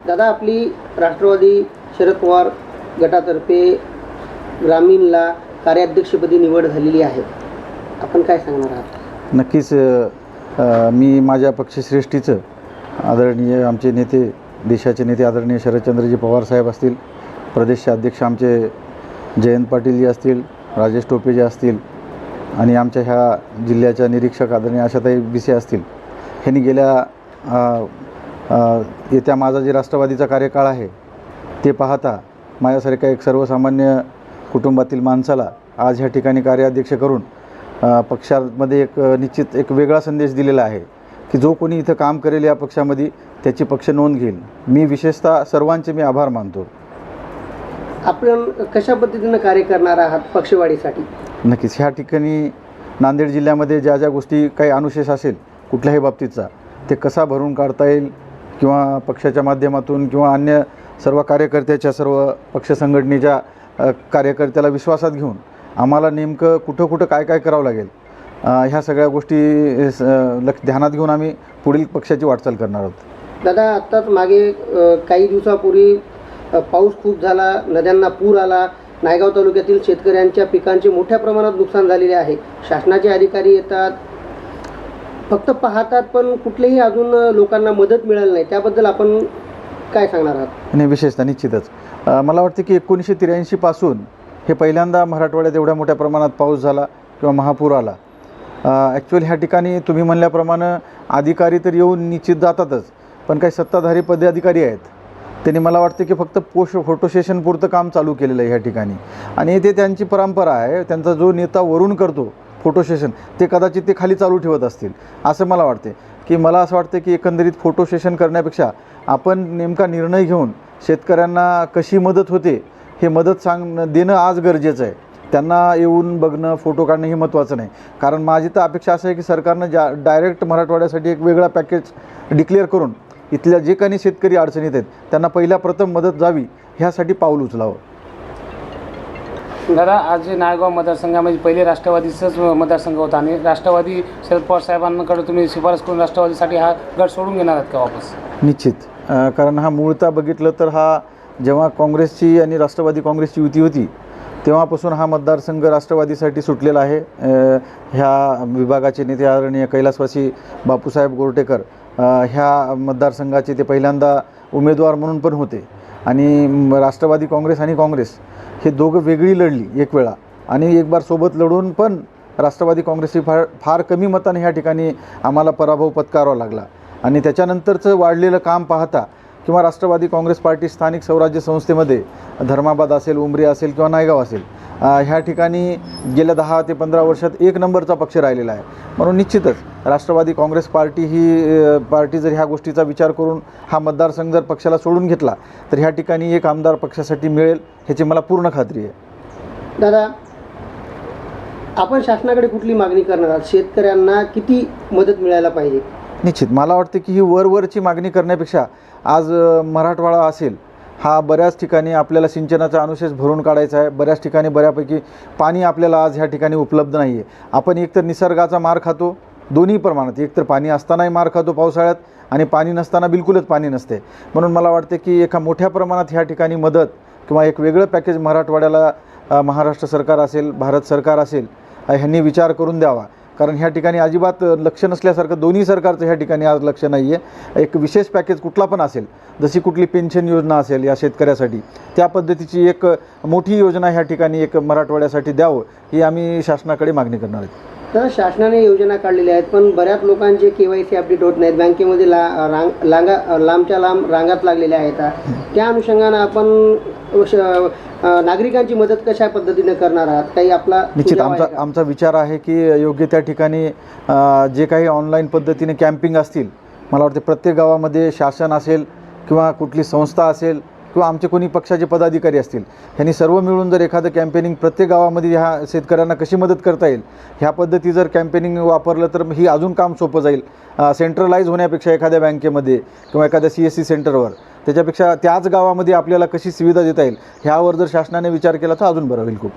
दादा आपली राष्ट्रवादी शरद पवार गटातर्फे ग्रामीणला कार्याध्यक्षपदी निवड झालेली आहे. आपण काय सांगणार आहात? नक्कीच अ, मी माझ्या पक्षश्रेष्ठीचं आदरणीय आमचे नेते देशाचे नेते आदरणीय शरदचंद्रजी पवार साहेब असतील प्रदेशचे अध्यक्ष आमचे जयंत पाटीलजी असतील राजेश टोपेजी असतील आणि आमच्या ह्या जिल्ह्याच्या निरीक्षक आदरणीय आशाताई बिसे असतील ह्यांनी गेल्या अ, येत्या माझा जे राष्ट्रवादीचा कार्यकाळ आहे ते पाहता माझ्यासारख्या एक सर्वसामान्य कुटुंबातील माणसाला आज ह्या ठिकाणी कार्याध्यक्ष करून पक्षामध्ये एक निश्चित एक वेगळा संदेश दिलेला आहे की जो कोणी इथं काम करेल या पक्षामध्ये त्याची पक्ष नोंद घेईल. मी विशेषतः सर्वांचे मी आभार मानतो. आपण कशा पद्धतीनं कार्य करणार आहात पक्षवाढीसाठी? नक्कीच ह्या ठिकाणी नांदेड जिल्ह्यामध्ये ज्या ज्या गोष्टी काही अनुशेष असेल कुठल्याही बाबतीतचा ते कसा भरून काढता येईल किंवा पक्षाच्या माध्यमातून किंवा अन्य सर्व कार्यकर्त्याच्या सर्व पक्ष संघटनेच्या कार्यकर्त्याला विश्वासात घेऊन आम्हाला नेमकं कुठं कुठं काय काय करावं लागेल ह्या सगळ्या गोष्टी स- लक्ष ध्यानात घेऊन आम्ही पुढील पक्षाची वाटचाल करणार आहोत. दादा आत्ताच मागे काही दिवसापूर्वी पाऊस खूप झाला नद्यांना पूर आला. नायगाव तालुक्यातील शेतकऱ्यांच्या पिकांचे मोठ्या प्रमाणात नुकसान झालेले आहे. शासनाचे अधिकारी येतात फक्त पाहतात पण कुठलेही अजून लोकांना मदत मिळाली नाही. त्याबद्दल आपण काय सांगणार आहात? आणि विशेषतः निश्चितच. अ, मला वाटतं की एकोणीसशे त्र्याऐंशीपासून हे पहिल्यांदा मराठवाड्यात एवढ्या मोठ्या प्रमाणात पाऊस झाला किंवा महापूर आला. ॲक्च्युअली ह्या ठिकाणी तुम्ही म्हणल्याप्रमाणे अधिकारी तर येऊन निश्चित जातातच पण काही सत्ताधारी पदाधिकारी आहेत. त्यांनी मला वाटतं की फक्त पोश फोटो सेशनपुरतं काम चालू केलेलं आहे ह्या ठिकाणी. आणि ते त्यांची परंपरा आहे त्यांचा जो नेता वरून करतो फोटो सेशन ते कदाचित ते खाली चालू ठेवत असतील. असं मला वाटते की मला असं वाटतं की एकंदरीत फोटो सेशन करण्यापेक्षा आपण नेमका निर्णय घेऊन शेतकऱ्यांना कशी मदत होते हे मदत सांग देणं आज गरजेचं आहे. त्यांना येऊन बघणं फोटो काढणं हे महत्त्वाचं नाही. कारण माझी तर अपेक्षा असं आहे की सरकारनं ज्या डायरेक्ट मराठवाड्यासाठी एक वेगळा पॅकेज डिक्लेअर करून इथल्या जे काही शेतकरी अडचणीत आहेत त्यांना पहिल्या प्रथम मदत जावी ह्यासाठी पाऊल उचलावं. दादा आज जे नायगाव मतदारसंघामध्ये पहिले राष्ट्रवादीचाच मतदारसंघ होता आणि राष्ट्रवादी शरद पवार साहेबांकडे तुम्ही शिफारस करून राष्ट्रवादीसाठी हा गट सोडून घेणार आहात का वापस? निश्चित. कारण हा मूळता बघितलं तर हा जेव्हा काँग्रेसची आणि राष्ट्रवादी काँग्रेसची युती होती तेव्हापासून हा मतदारसंघ राष्ट्रवादीसाठी सुटलेला आहे. ह्या विभागाचे नेते आदरणीय कैलासवासी बापूसाहेब गोरटेकर ह्या मतदारसंघाचे ते पहिल्यांदा उमेदवार म्हणून पण होते. आणि राष्ट्रवादी काँग्रेस आणि काँग्रेस हे दोघं वेगळी लढली एक वेळा. आणि एक बार सोबत लढून पण राष्ट्रवादी काँग्रेसची फार फार कमी मताने ह्या ठिकाणी आम्हाला पराभव पत्करावा लागला. आणि त्याच्यानंतरचं वाढलेलं काम पाहता किंवा राष्ट्रवादी काँग्रेस पार्टी स्थानिक स्वराज्य संस्थेमध्ये धर्माबाद असेल उमरी असेल किंवा नायगाव असेल ह्या ठिकाणी गेल्या दहा ते पंधरा वर्षात एक नंबरचा पक्ष राहिलेला आहे. म्हणून निश्चितच राष्ट्रवादी काँग्रेस पार्टी ही पार्टी जर ह्या गोष्टीचा विचार करून हा मतदारसंघ जर पक्षाला सोडून घेतला तर ह्या ठिकाणी एक आमदार पक्षासाठी मिळेल ह्याची मला पूर्ण खात्री आहे. दादा आपण शासनाकडे कुठली मागणी करणार आहात? शेतकऱ्यांना किती मदत मिळायला पाहिजे? निश्चित. मला वाटते की ही वरवरची मागणी करण्यापेक्षा आज मराठवाडा असेल हा बऱ्याच ठिकाणी आपल्याला सिंचनाचा अनुशेष भरून काढायचा आहे. बऱ्याच ठिकाणी बऱ्यापैकी पाणी आपल्याला आज ह्या ठिकाणी उपलब्ध नाही आहे आपण एकतर निसर्गाचा मार खातो दोन्ही प्रमाणात. एकतर पाणी असतानाही मार खातो पावसाळ्यात आणि पाणी नसताना बिलकुलच पाणी नसते. म्हणून मला वाटते की एका मोठ्या प्रमाणात ह्या ठिकाणी मदत किंवा एक वेगळं पॅकेज मराठवाड्याला महाराष्ट्र सरकार असेल भारत सरकार असेल ह्यांनी विचार करून द्यावा. कारण ह्या ठिकाणी अजिबात लक्ष नसल्यासारखं दोन्ही सरकारचं ह्या ठिकाणी आज लक्ष नाही आहे एक विशेष पॅकेज कुठला पण असेल जशी कुठली पेन्शन योजना असेल या शेतकऱ्यासाठी त्या पद्धतीची एक मोठी योजना ह्या ठिकाणी एक मराठवाड्यासाठी द्यावं ही आम्ही शासनाकडे मागणी करणार आहे. तर शासनाने योजना काढलेल्या आहेत पण बऱ्याच लोकांचे के वाय सी अपडेट होत नाहीत. बँकेमध्ये ला रांग लांगा लांबच्या लांब रांगात लागलेल्या आहेत. त्या अनुषंगानं आपण नागरिकांची मदत कशा पद्धतीने करणार आहात? काही आपला निश्चित आमचा? आमचा विचार आहे की योग्य त्या ठिकाणी जे काही ऑनलाईन पद्धतीने कॅम्पिंग असतील मला वाटते प्रत्येक गावामध्ये शासन असेल किंवा कुठली संस्था असेल किंवा आमचे कोणी पक्षाचे पदाधिकारी असतील ह्यांनी सर्व मिळून जर एखादं कॅम्पेनिंग प्रत्येक गावामध्ये ह्या शेतकऱ्यांना कशी मदत करता येईल? ह्या पद्धती जर कॅम्पेनिंग वापरलं तर ही अजून काम सोपं जाईल. सेंट्रलाइज होण्यापेक्षा एखाद्या बँकेमध्ये किंवा एखाद्या सी एस सी सेंटरवर त्याच्यापेक्षा त्याच गावामध्ये आपल्याला कशी सुविधा देता येईल ह्यावर जर शासनाने विचार केला तर अजून बरं होईल खूप.